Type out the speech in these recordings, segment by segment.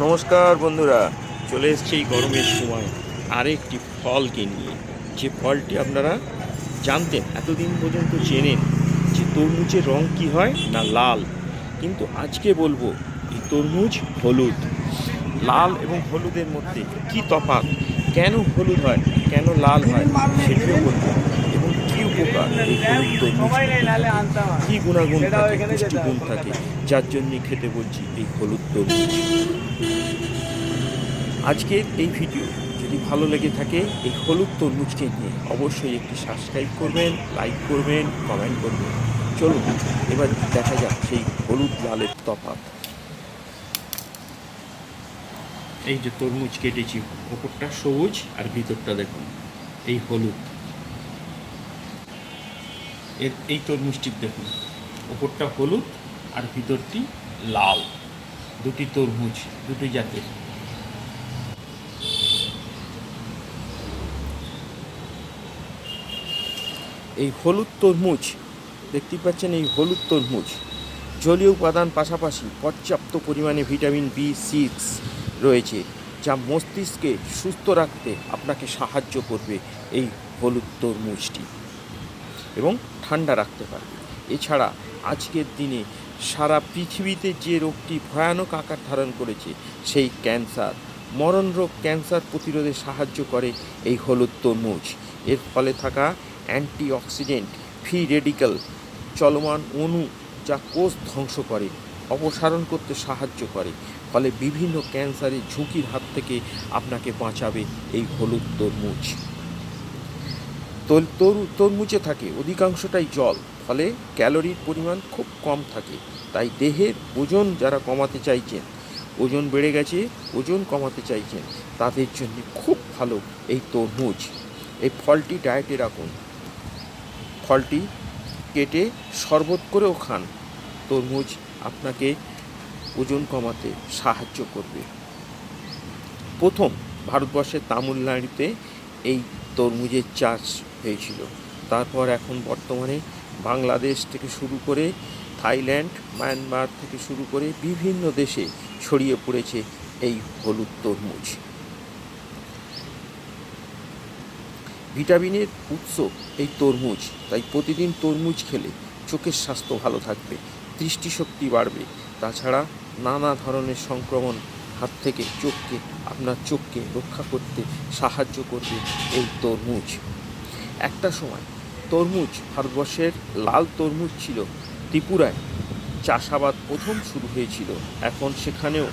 নমস্কার বন্ধুরা, চলে এসেছি এই গরমের সময় আরেকটি ফলকে নিয়ে। যে ফলটি আপনারা জানতেন, এতদিন পর্যন্ত চেনেন যে তরমুজের রং কি হয় না লাল? কিন্তু আজকে বলব, এই তরমুজ হলুদ। লাল এবং হলুদের মধ্যে কি তফাৎ? কেন হলুদ হয়, কেন লাল হয়, সেটিও বলব। উপকার গুণাগুণ থাকে যার জন্য খেতে বলছি এই হলুদ তরমুজ আজকের এই ভিডিও যদি ভালো লেগে থাকে এই হলুদ তরমুজকে নিয়ে অবশ্যই একটি সাবস্ক্রাইব করবেন লাইক করবেন কমেন্ট করবেন চলুন এবার দেখা যাক সেই হলুদ লালের তফাৎ এই যে তরমুজ কেটেছি ওপরটা সবুজ আর ভিতরটা দেখুন, এই হলুদ। এই তরমুজটির দেখুন, ওপরটা হলুদ আর ভিতরটি লাল। দুটি তরমুজ, দুটি জাতের। এই হলুদ তরমুজ দেখতে পাচ্ছেন এই হলুদ তরমুজ, জলীয় উপাদান পাশাপাশি পর্যাপ্ত পরিমাণে ভিটামিন বি সিক্স রয়েছে, যা মস্তিষ্কে সুস্থ রাখতে আপনাকে সাহায্য করবে এই হলুদ তরমুজটি। এবং ঠান্ডা রাখতে পারবে এছাড়া আজকের দিনে সারা পৃথিবীতে যে রোগটি ভয়ানক আকার ধারণ করেছে, সেই ক্যান্সার। মরণ রোগ ক্যান্সার প্রতিরোধে সাহায্য করে এই হলুদ তরমুজ। এর ফলে থাকা অ্যান্টিঅক্সিডেন্ট, ফ্রি রেডিক্যাল, চলমান অণু যা কোষ ধ্বংস করে, অপসারণ করতে সাহায্য করে। ফলে বিভিন্ন ক্যান্সারের ঝুঁকির হাত থেকে আপনাকে বাঁচাবে এই হলুদ তরমুজ। তর- তরু- তরমুজে থাকে, অধিকাংশটাই জল, ফলে ক্যালোরির পরিমাণ খুব কম থাকে, তাই দেহের ওজন যারা কমাতে চাইছেন, ওজন বেড়ে গেছে, ওজন কমাতে চাইছেন, তাদের জন্য খুব ভালো এই তরমুজ। এই ফলটি ডায়েটে রাখুন। ফলটি কেটে শরবত করেও খান। তরমুজ আপনাকে ওজন কমাতে সাহায্য করবে। প্রথম, ভারতবর্ষের তামিলনাড়ুতে এই তরমুজের চাষ হয়েছিল। তারপর এখন বর্তমানে বাংলাদেশ থেকে শুরু করে থাইল্যান্ড, মায়ানমার থেকে শুরু করে বিভিন্ন দেশে ছড়িয়ে পড়েছে এই হলুদ তরমুজ। ভিটামিনের উৎস এই তরমুজ, তাই প্রতিদিন তরমুজ খেলে চোখের স্বাস্থ্য ভালো থাকবে, দৃষ্টিশক্তি বাড়বে। তাছাড়া নানা ধরনের সংক্রমণ হাত থেকে চোখকে, আপনার চোখকে রক্ষা করতে সাহায্য করবে এই তরমুজ। একটা সময় তরমুজ, ভারতবর্ষের লাল তরমুজ ছিল ত্রিপুরায়। চাষাবাদ প্রথম শুরু হয়েছিল। এখন সেখানেও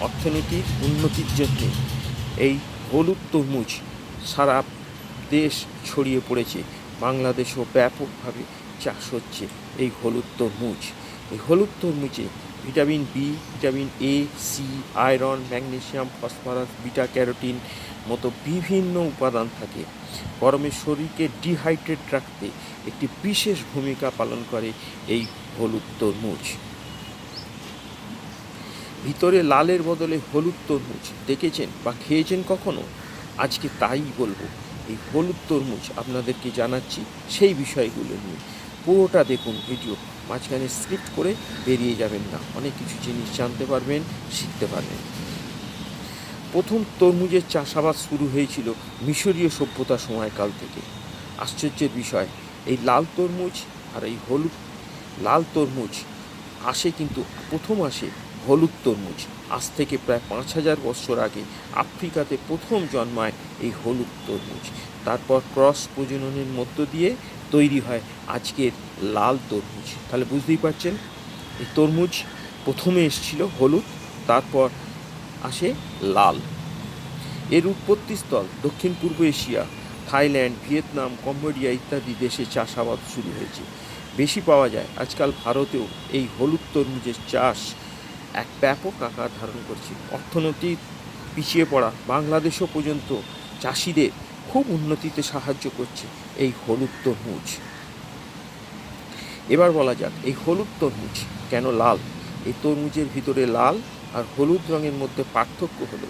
অর্থনীতির উন্নতির জন্য এই হলুদ তরমুজ সারা দেশ ছড়িয়ে পড়েছে। বাংলাদেশেও ব্যাপকভাবে চাষ হচ্ছে এই হলুদ তরমুজ। এই হলুদ তরমুজে vitamin B, vitamin A, C, iron, magnesium, phosphorus, beta, carotene মতো বিভিন্ন উপাদান থাকে। গরমে শরীরকে ডিহাইড্রেট রাখতে একটি বিশেষ ভূমিকা পালন করে এই হলুদ তরমুজ। ভিতরে লালের বদলে হলুদ তরমুজ দেখেছেন বা খেয়েছেন কখনো? আজকে তাই বলব, এই হলুদ তরমুজ আপনাদেরকে জানাচ্ছি সেই বিষয়গুলো নিয়ে। পুরোটা দেখুন ভিডিও, মাঝখানে স্ক্রিপ্ট করে বেরিয়ে যাবেন না। অনেক কিছু জিনিস জানতে পারবেন, শিখতে পারবেন। প্রথম তরমুজের চাষাবাদ শুরু হয়েছিল মিশরীয় সভ্যতা সময়কাল থেকে। আশ্চর্যের বিষয়, এই লাল তরমুজ আর এই হলুদ, লাল তরমুজ আসে কিন্তু প্রথম আসে হলুদ তরমুজ। আজ থেকে প্রায় পাঁচ হাজার বছর আগে আফ্রিকাতে প্রথম জন্মায় এই হলুদ তরমুজ। তারপর ক্রস প্রজননের মধ্য দিয়ে তৈরি হয় আজকের লাল তরমুজ। তাহলে বুঝতেই পারছেন, এই তরমুজ প্রথমে এসেছিল হলুদ, তারপর আসে লাল। এর উৎপত্তিস্থল দক্ষিণ পূর্ব এশিয়া, থাইল্যান্ড, ভিয়েতনাম, কম্বোডিয়া ইত্যাদি দেশে চাষাবাদ শুরু হয়েছে। বেশি পাওয়া যায় আজকাল ভারতেও এই হলুদ তরমুজের চাষ এক ব্যাপক আকার ধারণ করছে। অর্থনৈতিক পিছিয়ে পড়া বাংলাদেশও পর্যন্ত চাষিদের খুব উন্নতিতে সাহায্য করছে এই হলুদ তরমুজ। এবার বলা যাক, এই হলুদ তরমুজ কেন লাল? এই তরমুজের ভিতরে লাল আর হলুদ রঙের মধ্যে পার্থক্য হলো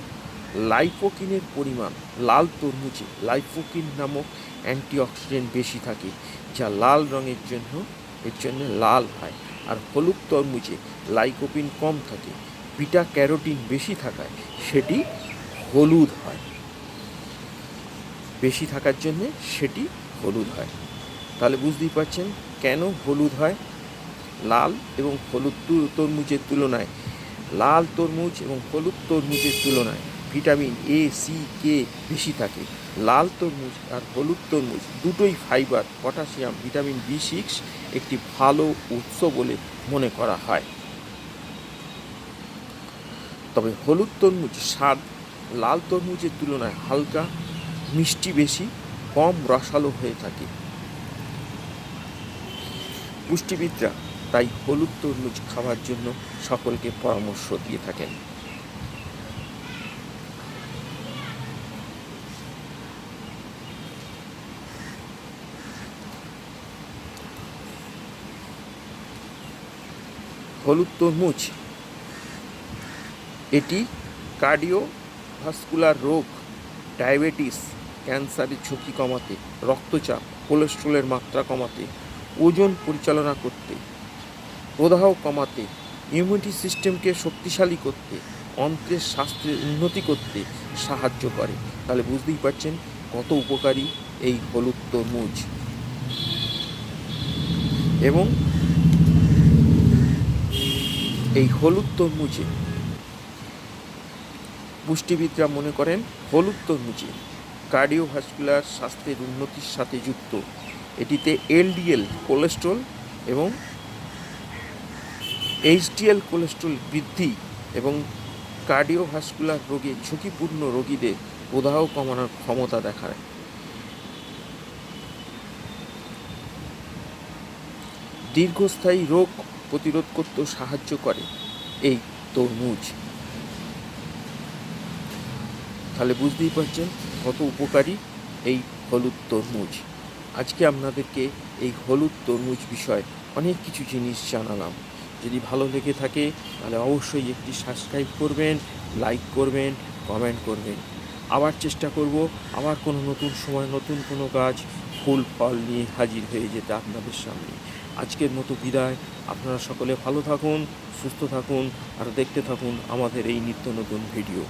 লাইফোকিনের পরিমাণ, লাল তরমুজে লাইফোকিন নামক অ্যান্টিঅক্সিডেন্ট বেশি থাকে, যা লাল রঙের জন্য, এর জন্য লাল হয়। আর হলুদ তরমুজে লাইকোপিন কম থাকে, বিটা ক্যারোটিন বেশি থাকায় সেটি হলুদ হয়। বেশি থাকার জন্যে সেটি হলুদ হয়। তাহলে বুঝতেই পারছেন কেন হলুদ হয়? লাল এবং হলুদ তরমুজের তুলনায় লাল তরমুজ এবং হলুদ তরমুজের তুলনায় ভিটামিন এ সি কে বেশি থাকে। লাল তরমুজ আর হলুদ তরমুজ দুটোই fibre potassium vitamin B six একটি ভালো উৎস বলে মনে করা হয়। তবে হলুদ তরমুজ স্বাদ লাল তরমুজের তুলনায় হালকা, মিষ্টি বেশি, কম রসালো হয়ে থাকে। পুষ্টিবিদরা তাই হলুদ তরমুজ খাওয়ার জন্য সকলকে পরামর্শ দিয়ে থাকেন। হলুদ তরমুজ, এটি কার্ডিও ভাস্কুলার রোগ, ডায়াবেটিস, ক্যান্সারের ঝুঁকি কমাতে, রক্তচাপ, কোলেস্ট্রলের মাত্রা কমাতে, ওজন পরিচালনা করতে প্রদাহ কমাতে ইমিউনিটি সিস্টেমকে শক্তিশালী করতে, অন্ত্রের স্বাস্থ্যের উন্নতি করতে সাহায্য করে। তাহলে বুঝতেই পারছেন কত উপকারী এই হলুদ তরমুজ। এবং এই হলুদ তরমুজে পুষ্টিবিদরা মনে করেন হলুদ তরমুজে কার্ডিওভাস্কুলার স্বাস্থ্যের উন্নতির সাথে যুক্ত। এটিতে এলডিএল কোলেস্ট্রল এবং এইচডিএল কোলেস্ট্রল বৃদ্ধি এবং কার্ডিওভাস্কুলার রোগে ঝুঁকিপূর্ণ রোগীদের প্রদাহ কমানোর ক্ষমতা দেখায়। দীর্ঘস্থায়ী রোগ প্রতিরোধ করতেও সাহায্য করে এই তরমুজ। তাহলে বুঝতেই পারছেন কত উপকারী এই হলুদ তরমুজ। আজকে আপনাদেরকে এই হলুদ তরমুজ বিষয়ে অনেক কিছু জিনিস জানালাম। যদি ভালো লেগে থাকে, তাহলে অবশ্যই একটি সাবস্ক্রাইব করবেন লাইক করবেন কমেন্ট করবেন। আবার চেষ্টা করব আবার কোনো নতুন সময়, নতুন কোনো কাজ, ফুল, ফল নিয়ে হাজির হয়ে যেতে আপনাদের সামনে। আজকের মতো বিদায়। আপনারা সকলে ভালো থাকুন, সুস্থ থাকুন, আর দেখতে থাকুন আমাদের এই নিত্য নতুন ভিডিও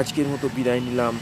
আজকের মতো বিদায় নিলাম।